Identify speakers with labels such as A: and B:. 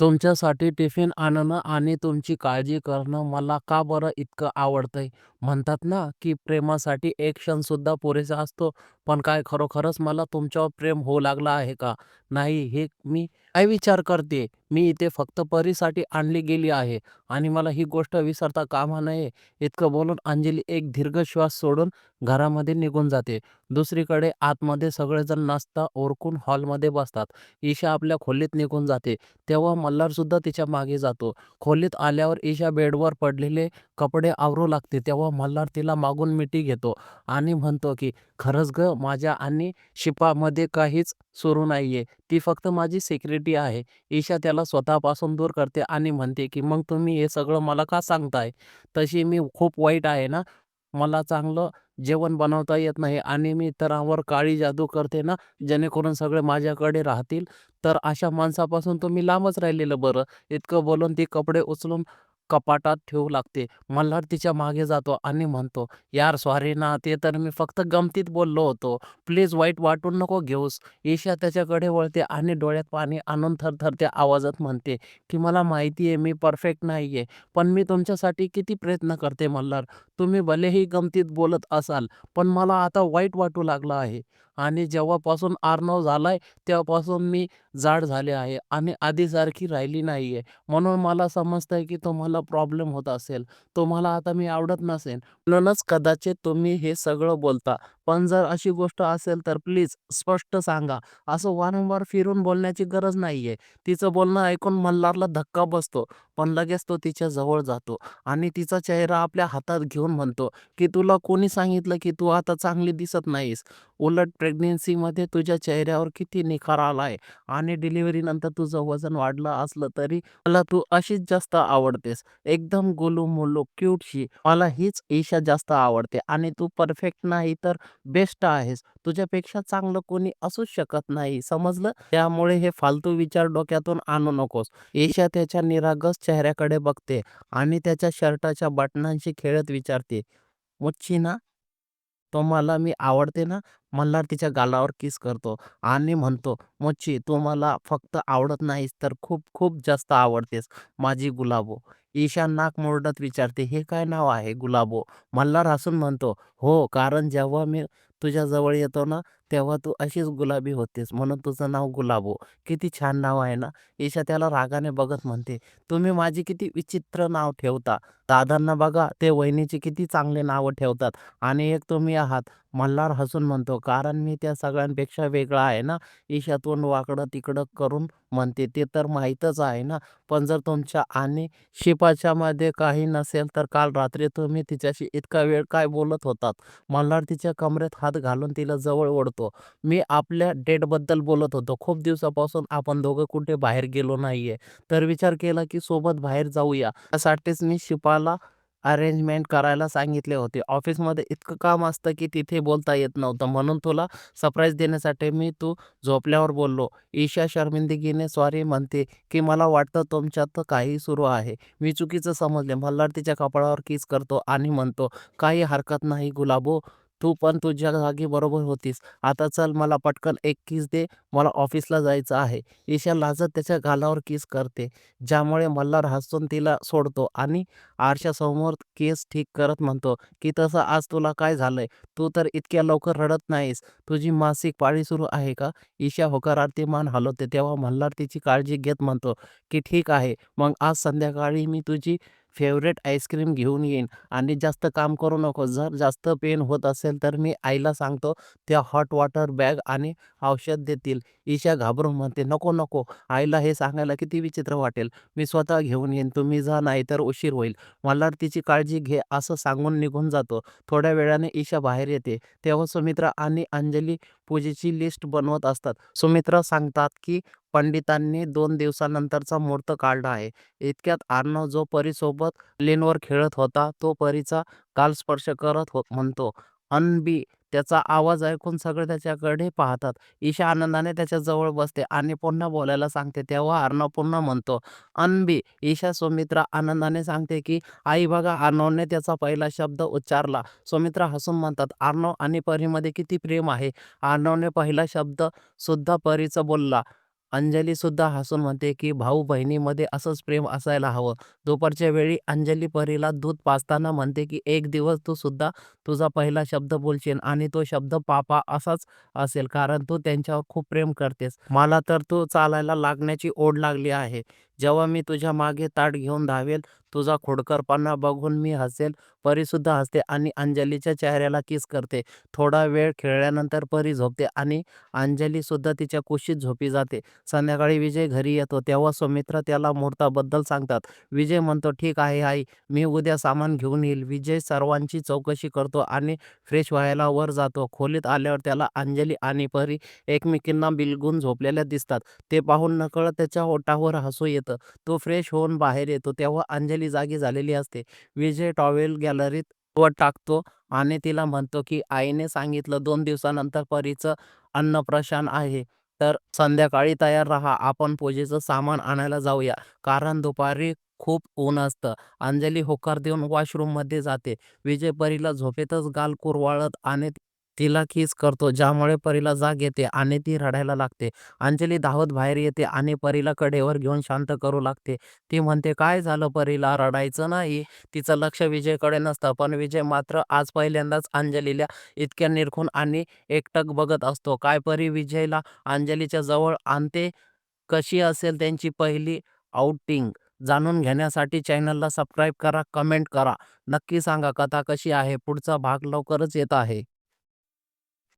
A: तुमच्यासाठी टिफिन आणणं आणि तुमची काळजी करणं मला का बरं इतकं आवडतंय? म्हणतात ना, की प्रेमासाठी एक क्षणसुद्धा पुरेसा असतो. पण काय खरोखरच मला तुमच्यावर प्रेम होऊ लागलं आहे का? नाही, हे मी काय विचार करते मी इथे फक्त परीसाठी आणली गेली आहे आणि मला ही गोष्ट विसरता कामा नये. इतकं बोलून अंजली एक दीर्घ श्वास सोडून घरामध्ये निघून जाते. दुसरीकडे आतमध्ये सगळेजण नाश्ता ओरकून हॉलमध्ये बसतात. ईशा आपल्या खोलीत निघून जाते. तेव्हा मल्हारसुद्धा तिच्यामागे जातो. खोलीत आल्यावर ईशा बेडवर पडलेले कपडे आवरू लागते. तेव्हा मल्हार तिला मागून मिठी घेतो आणि म्हणतो की खरंच ग माझ्या आणि शिपामध्ये काहीच सुरू नाहीये. ती फक्त माझी सिक्युरिटी आहे. ईशा त्याला स्वतःपासून दूर करते आणि म्हणते की मग तुम्ही हे सगळं मला का सांगताय? तशी मी खूप वाईट आहे ना? मला चांगलं जेवण बनवता येत नाही आणि मी इतरांवर काळी जादू करते ना, जेणेकरून सगळे माझ्याकडे राहतील. तर अशा माणसापासून तुम्ही लांबच राहिलेलं बरं. इतकं बोलून ती कपडे उचलून कपाटात ठेवू लागते. मल्हार तिच्यामागे जातो आणि म्हणतो, यार सॉरी ना, ते तर मी फक्त गमतीत बोललो होतो. प्लीज वाईट वाटून नको घेऊस. ईशा त्याच्याकडे वळते आणि डोळ्यात पाणी आणून थरथरत्या आवाजात म्हणते, की मला माहिती आहे मी परफेक्ट नाहीये. पण मी तुमच्यासाठी किती प्रयत्न करते मल्हार. तुम्ही भलेही गमतीत बोलत असाल, पण मला आता वाईट वाटू लागलं आहे. आणि जेव्हापासून आर्नव झालाय, तेव्हापासून मी जाड झाले आहे आणि आधीसारखी राहिली नाही आहे म्हणून मला समजतंय की तुम्हाला प्रॉब्लेम होत असेल. तुम्हाला आता मी आवडत नसेन. म्हणूनच कदाचित तुम्ही हे सगळं बोलता. पण जर अशी गोष्ट असेल तर प्लीज स्पष्ट सांगा. असं वारंवार फिरून बोलण्याची गरज नाहीये. तिचं बोलणं ऐकून मल्हारला धक्का बसतो. पण लगेच तो तिच्या जवळ जातो आणि तिचा चेहरा आपल्या हातात घेऊन म्हणतो, की तुला कोणी सांगितलं की तू आता चांगली दिसत नाहीस? उलट प्रेग्नन्सीमध्ये तुझ्या चेहऱ्यावर किती निखार आला आहे आणि डिलिव्हरीनंतर तुझं वजन वाढलं असलं तरी मला तू अशीच जास्त आवडतेस. एकदम गोलू मोलू क्यूटशी. मला हीच ईशा जास्त आवडते आणि तू परफेक्ट नाही तर बेस्ट आहेस. तुझ्यापेक्षा चांगलं कोणी असूच शकत नाही, समजलं? त्यामुळे हे फालतू विचार डोक्यातून आणू नकोस. ईशा त्याच्या निरागस चेहऱ्याकडे बघते आणि त्याच्या शर्टाच्या बटनांशी खेळत विचारते, मुच्छी ना? तुम्हाला मी आवडते ना? मल्हार तिच्या गालावर किस करतो आणि म्हणतो, मच्छी तू मला फक्त आवडत नाहीस तर खूप खूप जास्त आवडतेस, माझी गुलाबो. ईशा नाक मोडत विचारते, हे काय नाव आहे गुलाबो? मल्हार हसून म्हणतो, हो, कारण जेव्हा मी तुझ्याजवळ येतो ना, तेव्हा तू अशीच गुलाबी होतेस म्हणून तुझं नाव गुलाबो. किती छान नाव आहे ना? ईशा त्याला रागाने बघत म्हणते, तुम्ही माझी किती विचित्र नाव ठेवता. दादांना बघा, ते वहिनीचे किती चांगले नावं ठेवतात आणि एक तुम्ही आहात. मल्हार हसून म्हणतो, कारण मी त्या सगळ्यांपेक्षा वेगळा आहे ना? ईशा तोंड वाकडं-तिकडं करून म्हणते, ते तर माहीतच आहे ना. पण जर तुमच्या आणि शिपाच्यामध्ये काही नसेल तर काल रात्री तुम्ही तिच्याशी इतका वेळ काय बोलत होतात? मल्हार तिच्या कमरेत हात घालून तिला जवळ ओढतो. मी आपल्या डेटबद्दल बोलत होतो. खूप दिवसापासून आपण दोघं कुठे बाहेर गेलो नाहीये. तर विचार केला की सोबत बाहेर जाऊया. त्यासाठीच मी शिपाला अरेंजमेंट करायला सांगितले होते. ऑफिसमध्ये इतकं काम असतं की तिथे बोलता येत नव्हतं. म्हणून तुला सरप्राईज देण्यासाठी मी तू झोपल्यावर बोललो. ईशा शर्मिंदगीने सॉरी म्हणते, की मला वाटतं तुमच्यात काही सुरू आहे. मी चुकीचं समजले. मल्हार तिच्या कपाळावर किस करतो आणि म्हणतो, काही हरकत नाही गुलाबो. तू पण तुझ्या जागी बरोबर होतीस. आता चल मला पटकन एक किस दे. मला ऑफिसला जायचं आहे. ईशा लाजत त्याच्या गालावर किस करते, ज्यामुळे मल्हार हसून तिला सोडतो आणि आरशासमोर केस ठीक करत म्हणतो, की तसं आज तुला काय झालंय? तू तर इतक्या लवकर रडत नाहीस. तुझी मासिक पाळी सुरू आहे का? ईशा होकारार्थी मान हलवते. तेव्हा मल्हार तिची काळजी घेत म्हणतो, की ठीक आहे, मग आज संध्याकाळी मी तुझी फेवरेट आईस्क्रीम घेऊन येईन आणि जास्त काम करू नको. जर जास्त पेन होत असेल तर मी आईला सांगतो, त्या हॉट वॉटर बॅग आणि औषध देतील. ईशा घाबरून म्हणते, नको नको. आईला हे सांगायला किती विचित्र वाटेल. मी स्वतः घेऊन येईन. तुम्ही जा, नाहीतर उशीर होईल. मला तिची काळजी घे असं सांगून निघून जातो. थोड्या वेळाने ईशा बाहेर येते. तेव्हा सुमित्रा आणि अंजली पूजेची लिस्ट बनवत असतात. सुमित्रा सांगतात, की पंडितांनी दोन दिवसानंतरचा मुहूर्त काढला आहे. इतक्यात आर्नव जो परीसोबत लेनवर खेळत होता, तो परीचा काल स्पर्श करत हो म्हणतो, अनबी. त्याचा आवाज ऐकून सगळे त्याच्याकडे पाहतात. ईशा आनंदाने त्याच्याजवळ बसते आणि पुन्हा बोलायला सांगते. तेव्हा अर्णव पुन्हा म्हणतो, अनबी. ईशा सुमित्रा आनंदाने सांगते, की आई बघा, अर्णवने त्याचा पहिला शब्द उच्चारला. सुमित्रा हसून म्हणतात, अर्णव आणि परीमध्ये किती प्रेम आहे. अर्णवने पहिला शब्द सुद्धा परीचा बोलला. अंजलीसुद्धा हसून म्हणते, की भाऊ-बहिणीमध्ये असंच प्रेम असायला हवं. दुपारच्या वेळी अंजली परीला दूध पाजताना म्हणते, की एक दिवस तू सुद्धा तुझा पहिला शब्द बोलशील आणि तो शब्द पापा असाच असेल कारण तू त्यांच्यावर खूप प्रेम करतेस. मला तर तू चालायला लागण्याची ओढ लागली आहे. जेव्हा मी तुझ्या मागे ताट घेऊन धावेल, तुझा खोडकरपणा बघून मी हसेल. परीसुद्धा हसते आणि अंजलीच्या चेहऱ्याला किस करते. थोडा वेळ खेळल्यानंतर परी झोपते आणि अंजलीसुद्धा तिच्या कुशीत झोपी जाते. संध्याकाळी विजय घरी येतो तेव्हा सुमित्रा त्याला मुहूर्ताबद्दल सांगतात. विजय म्हणतो, ठीक आहे आई, मी उद्या सामान घेऊन येईल. विजय सर्वांची चौकशी करतो आणि फ्रेश व्हायला वर जातो. खोलीत आल्यावर त्याला अंजली आणि परी एकमेकींना बिलगून झोपलेल्या दिसतात. ते पाहून नकळत त्याच्या ओठावर हसू येतं. तो फ्रेश होऊन बाहेर येतो तेव्हा अंजली जागी झालेली असते. विजय टॉवेल गॅलरीत वर टाकतो आणि तिला म्हणतो, की आईने सांगितलं दोन दिवसानंतर परीचं अन्नप्रशान आहे. तर संध्याकाळी तयार राहा. आपण पूजेचं सामान आणायला जाऊया. कारण दुपारी खूप ऊन असतं. अंजली होकार देऊन वॉशरूममध्ये जाते. विजय परीला झोपेतच गाल कुरवाळत आणि तिला किस करतो ज्यामुळे परीला जाग येते आणि ती रडायला लागते. अंजली धावत बाहेर येते आणि परीला कडेवर घेऊन शांत करू लागते. ती म्हणते, काय झालं परीला? रडायचं नाही. तिचं लक्ष विजयकडे नसतं. पण विजय मात्र आज पहिल्यांदाच अंजलीला इतक्या निरखून आणि एकटक बघत असतो. काय परी विजयला अंजलीच्या जवळ आणते? कशी असेल त्यांची पहिली आउटिंग? जाणून घेण्यासाठी चॅनलला सबस्क्राईब करा, कमेंट करा. नक्की सांगा कथा कशी आहे? पुढचा भाग लवकरच येत आहे.